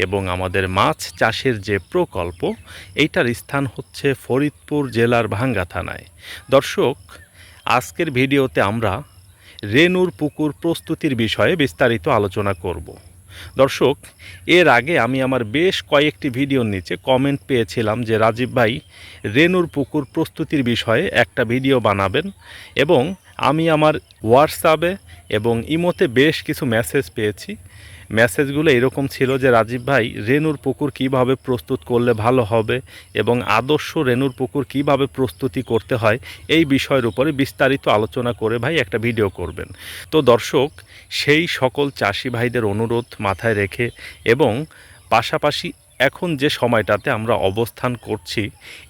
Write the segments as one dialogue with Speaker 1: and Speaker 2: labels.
Speaker 1: এবং আমাদের মাছ চাষের যে প্রকল্প, এইটার স্থান হচ্ছে ফরিদপুর জেলার ভাঙ্গা থানায়। দর্শক, আজকের ভিডিওতে আমরা রেনুর পুকুর প্রস্তুতির বিষয়ে বিস্তারিত আলোচনা করব। দর্শক, এর আগে আমি আমার বেশ কয়েকটি ভিডিওর নিচে কমেন্ট পেয়েছিলাম যে রাজীব ভাই রেনুর পুকুর প্রস্তুতির বিষয়ে একটা ভিডিও বানাবেন এবং আমি আমার হোয়াটসঅ্যাপে এবং ইমোতে বেশ কিছু মেসেজ পেয়েছি। মেসেজগুলো এরকম ছিল যে, রাজীব ভাই, রেনুর পুকুর কীভাবে প্রস্তুত করলে ভালো হবে এবং আদর্শ রেনুর পুকুর কীভাবে প্রস্তুতি করতে হয়, এই বিষয়ের উপরে বিস্তারিত আলোচনা করে ভাই একটা ভিডিও করবেন। তো দর্শক, সেই সকল চাষি ভাইদের অনুরোধ মাথায় রেখে এবং পাশাপাশি এখন যে সময়টাতে আমরা অবস্থান করছি,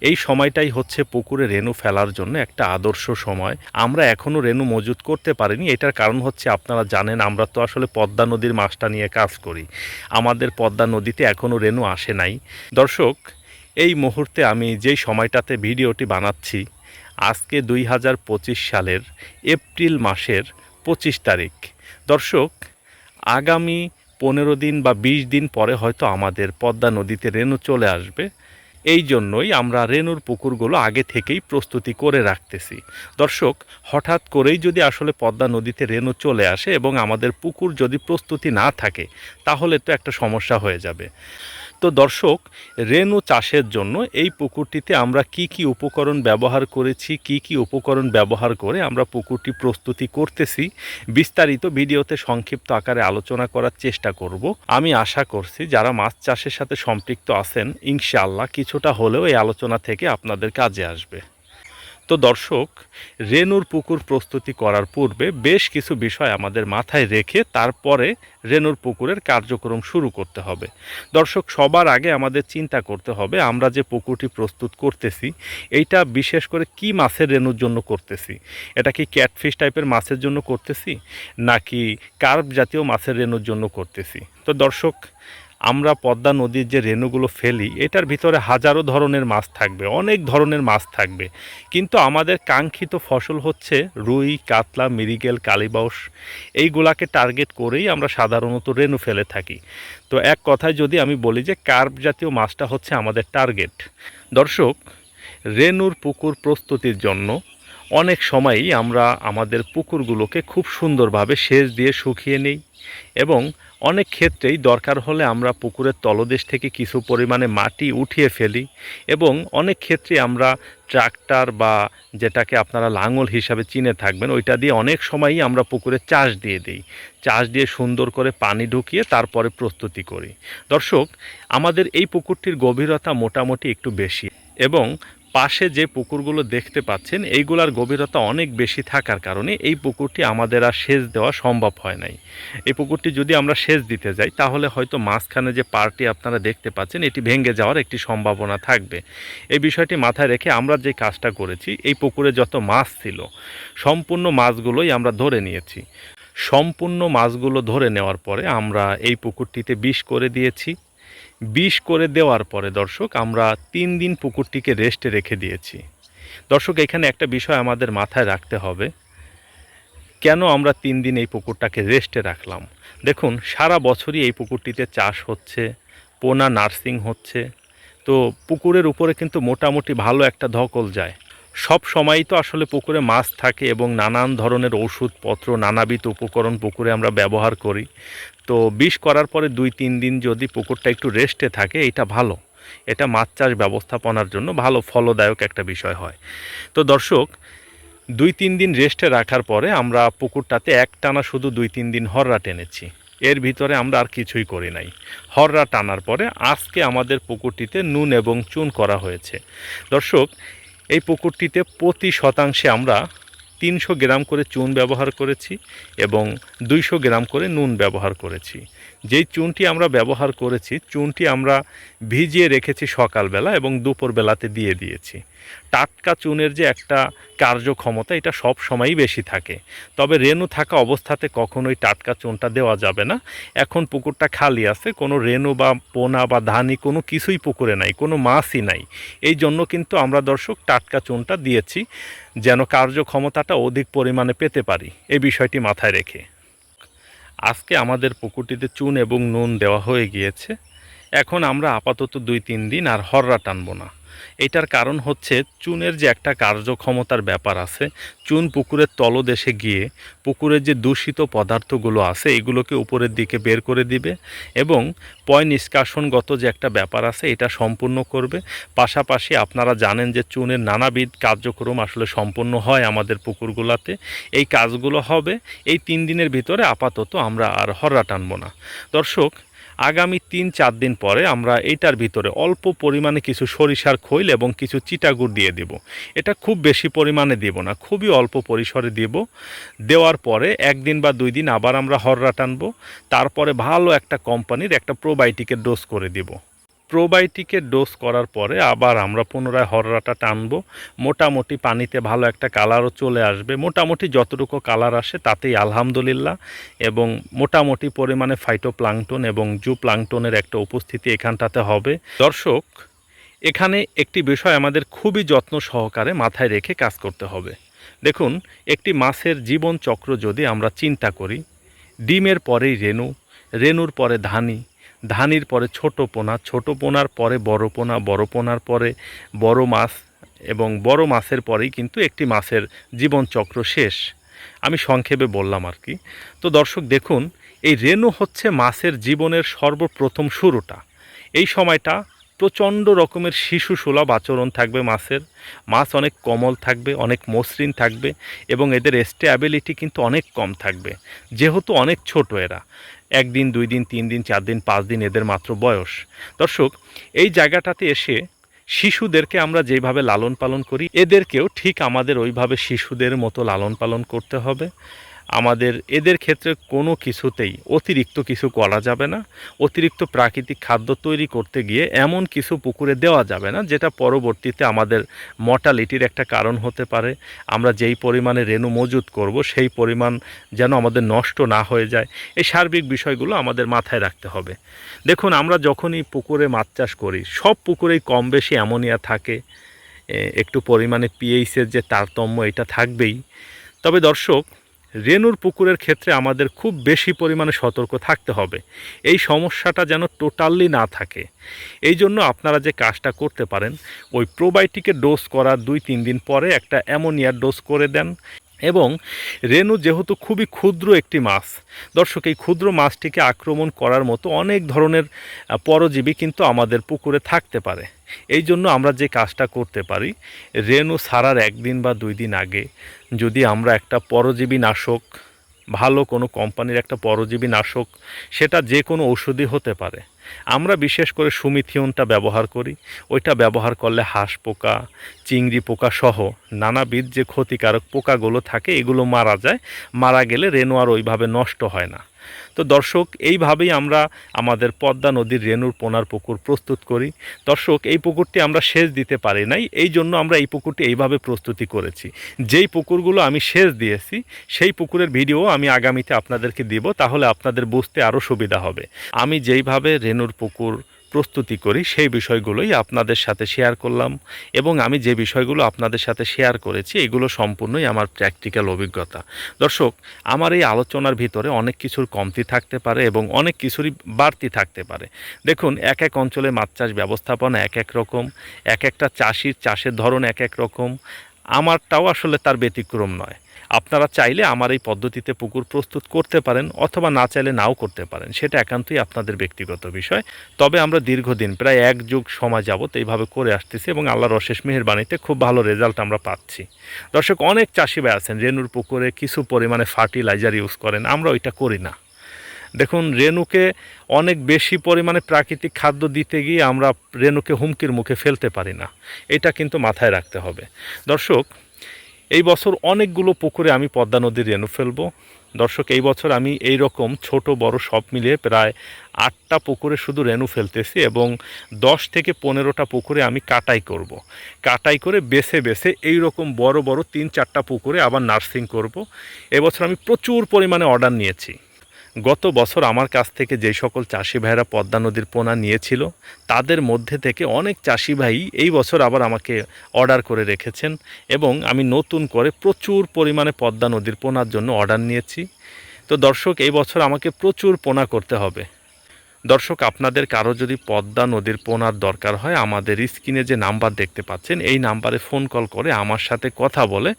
Speaker 1: এই সময়টাই হচ্ছে পুকুরে রেনু ফেলার জন্য একটা আদর্শ সময়। আমরা এখনও রেনু মজুত করতে পারিনি, এটার কারণ হচ্ছে আপনারা জানেন, আমরা তো আসলে পদ্মা নদীর মাছটা নিয়ে কাজ করি। আমাদের পদ্মা নদীতে এখনও রেনু আসে নাই। দর্শক, এই মুহূর্তে আমি যেই সময়টাতে ভিডিওটি বানাচ্ছি, আজকে দুই হাজার পঁচিশ সালের এপ্রিল মাসের পঁচিশ তারিখ। দর্শক, আগামী পনেরো দিন বা বিশ দিন পরে হয়তো আমাদের পদ্মা নদীতে রেণু চলে আসবে। এই জন্যই আমরা রেণুর পুকুরগুলো আগে থেকেই প্রস্তুতি করে রাখতেছি। দর্শক, হঠাৎ করেই যদি আসলে পদ্মা নদীতে রেণু চলে আসে এবং আমাদের পুকুর যদি প্রস্তুতি না থাকে, তাহলে তো একটা সমস্যা হয়ে যাবে। তো দর্শক রেনু চাষের জন্য এই পুকুরটিতে আমরা কি কি উপকরণ ব্যবহার করেছি, কি কি উপকরণ ব্যবহার করে আমরা পুকুরটি প্রস্তুতি করতেছি, বিস্তারিত ভিডিওতে সংক্ষিপ্ত আকারে আলোচনা করার চেষ্টা করব। আমি আশা করছি যারা মাছ চাষের সাথে সম্পৃক্ত আছেন, ইনশাআল্লাহ কিছুটা হলেও এই আলোচনা থেকে আপনাদের কাজে আসবে। তো দর্শক রেনুর পুকুর প্রস্তুতি করার পূর্বে বেশ কিছু বিষয় আমাদের মাথায় রেখে তারপরে রেনুর পুকুরের কার্যক্রম শুরু করতে হবে। দর্শক, সবার আগে আমাদের চিন্তা করতে হবে, আমরা যে পুকুরটি প্রস্তুত করতেছি, এইটা বিশেষ করে কি মাছের রেনুর জন্য করতেছি? এটা কি ক্যাটফিশ টাইপের মাছের জন্য করতেছি, নাকি কার্প জাতীয় মাছের রেনুর জন্য করতেছি? তো দর্শক আমরা পদ্মা নদীর যে রেণুগুলো ফেলি, এটার ভিতরে হাজারো ধরনের মাছ থাকবে, অনেক ধরনের মাছ থাকবে। কিন্তু আমাদের কাঙ্ক্ষিত ফসল হচ্ছে রুই, কাতলা মিরিগেল কালিবাউস। এইগুলাকে টার্গেট করেই আমরা সাধারণত রেণু ফেলে থাকি। তো এক কথায় যদি আমি বলি যে কার্প জাতীয় মাছটা হচ্ছে আমাদের টার্গেট। দর্শক রেনুর পুকুর প্রস্তুতির জন্য অনেক সময়ই আমরা আমাদের পুকুরগুলোকে খুব সুন্দরভাবে সেচ দিয়ে শুকিয়ে নিই এবং অনেক ক্ষেত্রেই দরকার হলে আমরা পুকুরের তলদেশ থেকে কিছু পরিমাণে মাটি উঠিয়ে ফেলি এবং অনেক ক্ষেত্রে আমরা ট্রাক্টর বা যেটাকে আপনারা লাঙল হিসাবে চিনে থাকবেন, ওইটা দিয়ে অনেক সময়ই আমরা পুকুরে চাষ দিয়ে দিই। চাষ দিয়ে সুন্দর করে পানি ঢুকিয়ে তারপরে প্রস্তুতি করি। দর্শক, আমাদের এই পুকুরটির গভীরতা মোটামুটি একটু বেশি এবং পাশে যে পুকুরগুলো দেখতে পাচ্ছেন, এইগুলার গভীরতা অনেক বেশি থাকার কারণে এই পুকুরটি আমাদের আর সেচ দেওয়া সম্ভব হয় নাই। এই পুকুরটি যদি আমরা সেচ দিতে যাই, তাহলে হয়তো মাঝখানে যে পার্টি আপনারা দেখতে পাচ্ছেন, এটি ভেঙে যাওয়ার একটি সম্ভাবনা থাকবে। এই বিষয়টি মাথায় রেখে আমরা যে কাজটা করেছি, এই পুকুরে যত মাছ ছিল, সম্পূর্ণ মাছগুলোই আমরা ধরে নিয়েছি। সম্পূর্ণ মাছগুলো ধরে নেওয়ার পরে আমরা এই পুকুরটিতে বিষ করে দিয়েছি। বিষ করে দেওয়ার পরে, দর্শক, আমরা তিন দিন পুকুরটিকে রেস্টে রেখে দিয়েছি। দর্শক, এখানে একটা বিষয় আমাদের মাথায় রাখতে হবে। কেন আমরা তিন দিন এই পুকুরটাকে রেস্টে রাখলাম? দেখুন, সারা বছরই এই পুকুরটিতে চাষ হচ্ছে, পোনা নার্সিং হচ্ছে। তো পুকুরের উপরে কিন্তু মোটামুটি ভালো একটা ধকল যায়। সব সময়ই তো আসলে পুকুরে মাছ থাকে এবং নানান ধরনের ওষুধপত্র, নানাবিধ উপকরণ পুকুরে আমরা ব্যবহার করি। তো বিষ করার পরে দুই, তিন দিন যদি পুকুরটা একটু রেস্টে থাকে, এটা ভালো। এটা মাছ চাষ ব্যবস্থাপনার জন্য ভালো, ফলদায়ক একটা বিষয় হয়। তো দর্শক, দুই, তিন দিন রেস্টে রাখার পরে আমরা পুকুরটাতে এক টানা শুধু দুই, তিন দিন হররা টেনেছি। এর ভিতরে আমরা আর কিছুই করি নাই। হররা টানার পরে আজকে আমাদের পুকুরটিতে নুন এবং চুন করা হয়েছে। দর্শক এই পুকুরটিতে প্রতি শতাংশে আমরা তিনশো গ্রাম করে চুন ব্যবহার করেছি এবং দুইশো গ্রাম করে নুন ব্যবহার করেছি। যেই চুনটি আমরা ব্যবহার করেছি, চুনটি আমরা ভিজিয়ে রেখেছি সকালবেলা এবং দুপুরবেলাতে দিয়ে দিয়েছি। টাটকা চুনের যে একটা কার্যক্ষমতা, এটা সব সময়ই বেশি থাকে। তবে রেনু থাকা অবস্থাতে কখনোই টাটকা চুনটা দেওয়া যাবে না। এখন পুকুরটা খালি আছে, কোনো রেনু বা পোনা বা ধানি কোনো কিছুই পুকুরে নাই, কোনো মাছই নাই। এই জন্য কিন্তু আমরা দর্শক টাটকা চুনটা দিয়েছি, যেন কার্যক্ষমতাটা অধিক পরিমাণে পেতে পারি। এই বিষয়টি মাথায় রেখে। আজকে আমাদের পুকুরটিতে চুন এবং নুন দেওয়া হয়ে গিয়েছে। এখন আমরা আপাতত দুই তিন দিন আর হররা টানবো না। এটার কারণ হচ্ছে চুনের যে একটা কার্যক্ষমতার ব্যাপার আছে, চুন পুকুরের তলদেশে গিয়ে পুকুরের যে দূষিত পদার্থগুলো আছে, এগুলোকে উপরের দিকে বের করে দিবে এবং পয় নিষ্কাশনগত যে একটা ব্যাপার আছে, এটা সম্পূর্ণ করবে। পাশাপাশি আপনারা জানেন যে চুনের নানাবিধ কার্যক্রম আসলে সম্পূর্ণ হয় আমাদের পুকুরগুলোতে। এই কাজগুলো হবে। এই তিন দিনের ভিতরে আপাতত আমরা আর হররা টানবো না। দর্শক আগামী তিন চার দিন পরে আমরা এটার ভিতরে অল্প পরিমাণে কিছু সরিষার খৈল এবং কিছু চিটাগুড় দিয়ে দেব। এটা খুব বেশি পরিমাণে দেব না, খুবই অল্প পরিসরে দেব। দেওয়ার পরে একদিন বা দুই দিন আবার আমরা হররা টানবো। তারপরে ভালো একটা কোম্পানির একটা প্রোবায়োটিকের ডোজ করে দেব। প্রোবায়োটিকের ডোজ করার পরে আবার আমরা পুনরায় হররাটা টানবো। মোটামুটি পানিতে ভালো একটা কালারও চলে আসবে। মোটামুটি যতটুকু কালার আসে তাতেই আলহামদুলিল্লাহ। এবং মোটামুটি পরিমাণে ফাইটোপ্লাংটন এবং জু প্লাংটনের একটা উপস্থিতি এখানটাতে হবে। দর্শক, এখানে একটি বিষয় আমাদের খুবই যত্ন সহকারে মাথায় রেখে কাজ করতে হবে। দেখুন, একটি মাছের জীবন চক্র যদি আমরা চিন্তা করি, ডিমের পরেই রেণু, রেণুর পরে ধানি ধানির পরে ছোট পোনা, ছোট পোনার পরে বড় পোনা, বড় পোনার পরে বড় মাছ এবং বড় মাছের পরেই কিন্তু একটি মাছের জীবনচক্র শেষ। আমি সংক্ষেপে বললাম আর কি। তো দর্শক দেখুন, এই রেণু হচ্ছে মাছের জীবনের সর্বপ্রথম শুরুটা। এই সময়টা প্রচণ্ড রকমের শিশু সুলভ আচরণ থাকবে মাছের। মাছ অনেক কোমল থাকবে, অনেক মসৃণ থাকবে এবং এদের স্টেবিলিটি কিন্তু অনেক কম থাকবে, যেহেতু অনেক ছোট এরা। একদিন, দুই দিন, তিন দিন, চার দিন, পাঁচ দিন এদের মাত্র বয়স। দর্শক, এই জায়গাটাতে এসে শিশুদেরকে আমরা যেভাবে লালন পালন করি, এদেরকেও ঠিক আমাদের ওইভাবে শিশুদের মতো লালন পালন করতে হবে। আমাদের, এদের ক্ষেত্রে কোনো কিছুতেই অতিরিক্ত কিছু করা যাবে না। অতিরিক্ত প্রাকৃতিক খাদ্য তৈরি করতে গিয়ে এমন কিছু পুকুরে দেওয়া যাবে না, যেটা পরবর্তীতে আমাদের মর্টালিটির একটা কারণ হতে পারে। আমরা যেই পরিমাণে রেণু মজুত করব, সেই পরিমাণ যেন আমাদের নষ্ট না হয়ে যায়। এই সার্বিক বিষয়গুলো আমাদের মাথায় রাখতে হবে। দেখুন, আমরা যখনই পুকুরে মাছ চাষ করি, সব পুকুরেই কম বেশি অ্যামোনিয়া থাকে। একটু পরিমাণে পিএইচের যে তারতম্য এটা থাকবেই। তবে দর্শক রেনুর পুকুরের ক্ষেত্রে আমাদের খুব বেশি পরিমাণে সতর্ক থাকতে হবে। এই সমস্যাটা যেন টোটালি না থাকে। এই জন্য আপনারা যে কাজটা করতে পারেন, ওই প্রোবায়োটিকের ডোজ করার দুই তিন দিন পরে একটা অ্যামোনিয়ার ডোজ করে দেন এবং রেনু যেহেতু খুবই ক্ষুদ্র একটি মাছ, দর্শক, এই ক্ষুদ্র মাছটিকে আক্রমণ করার মতো অনেক ধরনের পরজীবী কিন্তু আমাদের পুকুরে থাকতে পারে। এই জন্য আমরা যে কাজটা করতে পারি রেনু ছাড়ার একদিন বা দুই দিন আগে যদি আমরা একটা পরজীবী নাশক, ভালো কোনো কোম্পানির একটা পরজীবী নাশক, সেটা যে কোনো ওষুধই হতে পারে। আমরা বিশেষ করে সুমিথিয়নটা ব্যবহার করি। ওইটা ব্যবহার করলে হাঁস পোকা, চিংড়ি পোকা সহ নানাবিধ যে ক্ষতিকারক পোকাগুলো থাকে, এগুলো মারা যায়। মারা গেলে রেনোয়ার ওইভাবে নষ্ট হয় না। তো দর্শক, এইভাবেই আমরা আমাদের পদ্মা নদীর রেণুর পোনার পুকুর প্রস্তুত করি। দর্শক, এই পুকুরটি আমরা সেচ দিতে পারি নাই, এই জন্য আমরা এই পুকুরটি এইভাবে প্রস্তুতি করেছি। যেই পুকুরগুলো আমি সেচ দিয়েছি, সেই পুকুরের ভিডিও আমি আগামীতে আপনাদেরকে দিব, তাহলে আপনাদের বুঝতে আরও সুবিধা হবে। আমি যেইভাবে রেণুর পুকুর প্রস্তুতি করি, সেই বিষয়গুলোই আপনাদের সাথে শেয়ার করলাম এবং আমি যে বিষয়গুলো আপনাদের সাথে শেয়ার করেছি, এগুলো সম্পূর্ণই আমার প্র্যাকটিক্যাল অভিজ্ঞতা। দর্শক, আমার এই আলোচনার ভিতরে অনেক কিছুর কমতি থাকতে পারে এবং অনেক কিছুরই বাড়তি থাকতে পারে। দেখুন, এক এক অঞ্চলে মাছ চাষ ব্যবস্থাপনা এক এক রকম, এক একটা চাষির চাষের ধরন এক এক রকম আমারটাও আসলে তার ব্যতিক্রম নয়। আপনারা চাইলে আমার এই পদ্ধতিতে পুকুর প্রস্তুত করতে পারেন অথবা না চাইলে নাও করতে পারেন, সেটা একান্তই আপনাদের ব্যক্তিগত বিষয়। তবে আমরা দীর্ঘদিন, প্রায় এক যুগ সময় যাবত এইভাবে করে আসতেছি এবং আল্লাহর অশেষ মেহেরবাণীতে খুব ভালো রেজাল্ট আমরা পাচ্ছি। দর্শক, অনেক চাষি ভাই আছেন রেনুর পুকুরে কিছু পরিমাণে ফার্টিলাইজার ইউজ করেন আমরা ওইটা করি না। দেখুন রেনুকে অনেক বেশি পরিমাণে প্রাকৃতিক খাদ্য দিতে গিয়ে আমরা রেনুকে হুমকির মুখে ফেলতে পারি না এটা কিন্তু মাথায় রাখতে হবে দর্শক, এই বছর অনেকগুলো পুকুরে আমি পদ্মা নদীর রেনু ফেলব দর্শক, এই বছর আমি এই রকম ছোট, বড় সব মিলিয়ে প্রায় আটটা পুকুরে শুধু রেনু ফেলতেছি এবং দশ থেকে পনেরোটা পুকুরে আমি কাটাই করব। কাটাই করে বেছে বেছে এই রকম বড় বড় তিন চারটা পুকুরে আবার নার্সিং করব। এবছর আমি প্রচুর পরিমাণে অর্ডার নিয়েছি গত বছর আমার কাছ থেকে যে সকল চাষি ভাইরা পদ্মা নদীর পোনা নিয়েছিল, তাদের মধ্যে থেকে অনেক চাষি ভাই এই বছর আবার আমাকে অর্ডার করে রেখেছেন এবং আমি নতুন করে প্রচুর পরিমাণে পদ্মা নদীর পোনার জন্য অর্ডার নিয়েছি। তো দর্শক, এই বছর আমাকে প্রচুর পোনা করতে হবে। দর্শক, আপনাদের কারও যদি পদ্মা নদীর পোনার দরকার হয়, আমাদের স্ক্রিনে যে নাম্বার দেখতে পাচ্ছেন, এই নাম্বারে ফোন কল করে আমার সাথে কথা বলে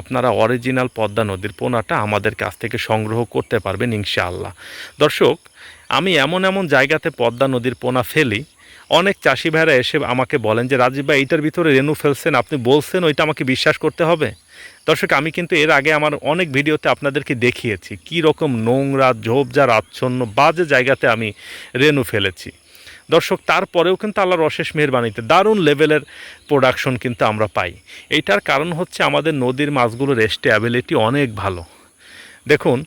Speaker 1: আপনারা অরিজিনাল পদ্মা নদীর পোনাটা আমাদের কাছ থেকে সংগ্রহ করতে পারবেন ইনশাআল্লাহ। দর্শক, আমি এমন এমন জায়গাতে পদ্মা নদীর পোনা ফেলি। অনেক চাষি ভাইরা এসে আমাকে বলেন যে, রাজীব ভাই, এইটার ভিতরে রেনু ফেলছেন, আপনি বলছেন, ওইটা আমাকে বিশ্বাস করতে হবে? দর্শক, আমি কিন্তু এর আগে আমার অনেক ভিডিওতে আপনাদেরকে দেখিয়েছি কি রকম নোংরা, ঝোপঝাড়, আচ্ছন্ন, বাজে জায়গাতে আমি রেনু ফেলেছি। দর্শক, তারপরেও কিন্তু আল্লাহর অশেষ মেহরবানিতে দারুণ লেভেলের প্রোডাকশন কিন্তু আমরা পাই। এইটার কারণ হচ্ছে আমাদের নদীর মাছগুলোর স্টেবিলিটি অনেক ভালো। দেখুন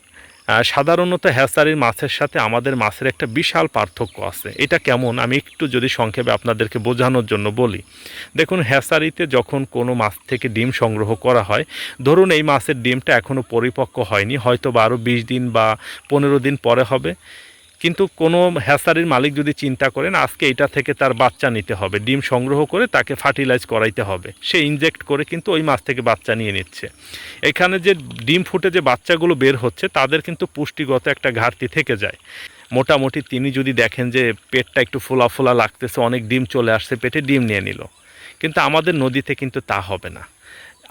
Speaker 1: সাধারণত হ্যাসারির মাছের সাথে আমাদের মাছের একটা বিশাল পার্থক্য আছে। এটা কেমন? আমি একটু যদি সংক্ষেপে আপনাদেরকে বোঝানোর জন্য বলি। দেখুন হ্যাসারিতে যখন কোনো মাছ থেকে ডিম সংগ্রহ করা হয়, ধরুন এই মাছের ডিমটা এখনও পরিপক্ক হয়নি হয়তো বা আরও বিশ দিন বা পনেরো দিন পরে হবে। কিন্তু কোনো হ্যাসারির মালিক যদি চিন্তা করেন, আজকে এটা থেকে তার বাচ্চা নিতে হবে, ডিম সংগ্রহ করে তাকে ফার্টিলাইজ করাইতে হবে। সে ইনজেক্ট করে কিন্তু ওই মাছ থেকে বাচ্চা নিয়ে নিচ্ছে। এখানে যে ডিম ফুটে যে বাচ্চাগুলো বের হচ্ছে, তাদের কিন্তু পুষ্টিগত একটা ঘাটতি থেকে যায়। মোটামুটি তিনি যদি দেখেন যে পেটটা একটু ফোলা ফোলা লাগতেছে, অনেক ডিম চলে আসছে, পেটে ডিম নিয়ে নিল। কিন্তু আমাদের নদীতে কিন্তু তা হবে না।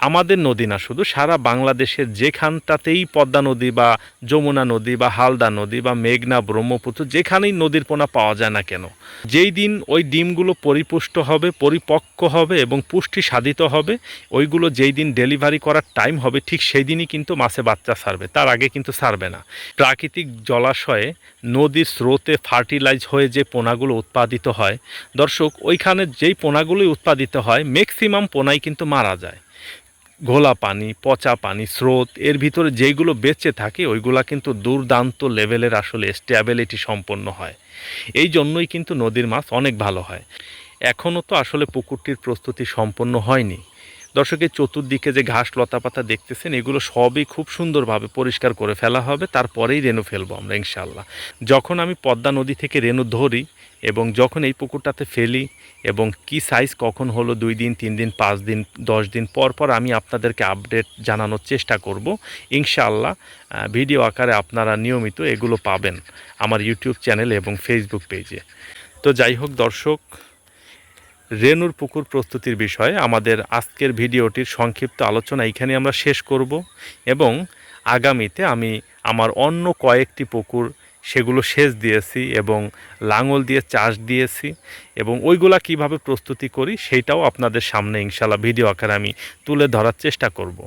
Speaker 1: আমাদের নদী না, শুধু সারা বাংলাদেশের যেখানটাতেই পদ্মা নদী বা যমুনা নদী বা হালদা নদী বা মেঘনা, ব্রহ্মপুত্র, যেখানেই নদীর পোনা পাওয়া যায় না কেন, যেই দিন ওই ডিমগুলো পরিপুষ্ট হবে, পরিপক্ক হবে এবং পুষ্টি সাধিত হবে, ওইগুলো যেই দিন ডেলিভারি করার টাইম হবে, ঠিক সেই দিনই কিন্তু মাছে বাচ্চা ছাড়বে তার আগে কিন্তু ছাড়বে না। প্রাকৃতিক জলাশয়ে নদীর স্রোতে ফার্টিলাইজ হয়ে যে পোনাগুলো উৎপাদিত হয়, দর্শক, ওইখানে যেই পোনাগুলোই উৎপাদিত হয়, ম্যাক্সিমাম পোনাই কিন্তু মারা যায়। ঘোলা পানি, পচা পানি স্রোত, এর ভিতরে যেইগুলো বেঁচে থাকে, ওইগুলো কিন্তু দুর্দান্ত লেভেলের আসলে স্টেবিলিটি সম্পন্ন হয়। এই জন্যই কিন্তু নদীর মাছ অনেক ভালো হয়। এখনও তো আসলে পুকুরটির প্রস্তুতি সম্পন্ন হয়নি। দর্শকের চতুর্দিকে যে ঘাস লতাপাতা দেখতেছেন, এগুলো সবই খুব সুন্দরভাবে পরিষ্কার করে ফেলা হবে, তারপরেই রেনু ফেলব আমরা ইনশাল্লাহ যখন আমি পদ্মা নদী থেকে রেনু ধরি এবং যখন এই পুকুরটাতে ফেলি এবং কি সাইজ কখন হলো, দুই দিন, তিন দিন, পাঁচ দিন, দশ দিন, পর পর আমি আপনাদেরকে আপডেট জানানোর চেষ্টা করব। ইনশাআল্লাহ ভিডিও আকারে আপনারা নিয়মিত এগুলো পাবেন আমার ইউটিউব চ্যানেল এবং ফেসবুক পেজে তো যাই হোক দর্শক রেনুর পুকুর প্রস্তুতির বিষয়ে আমাদের আজকের ভিডিওটির সংক্ষিপ্ত আলোচনা এখানে আমরা শেষ করব এবং আগামীতে আমি আমার অন্য কয়েকটি পুকুর সেগুলো সেচ দিয়েছি এবং লাঙল দিয়ে চাষ দিয়েছি এবং ওইগুলা কীভাবে প্রস্তুতি করি সেইটাও আপনাদের সামনে ইনশাল্লাহ ভিডিও আকারে আমি তুলে ধরার চেষ্টা করব।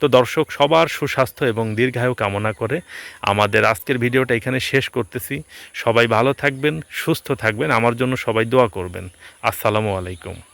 Speaker 1: তো দর্শক, সবার সুস্বাস্থ্য এবং দীর্ঘায়ু কামনা করে আমাদের আজকের ভিডিওটা এখানে শেষ করতেছি। সবাই ভালো থাকবেন, সুস্থ থাকবেন, আমার জন্য সবাই দোয়া করবেন। আসসালামু আলাইকুম।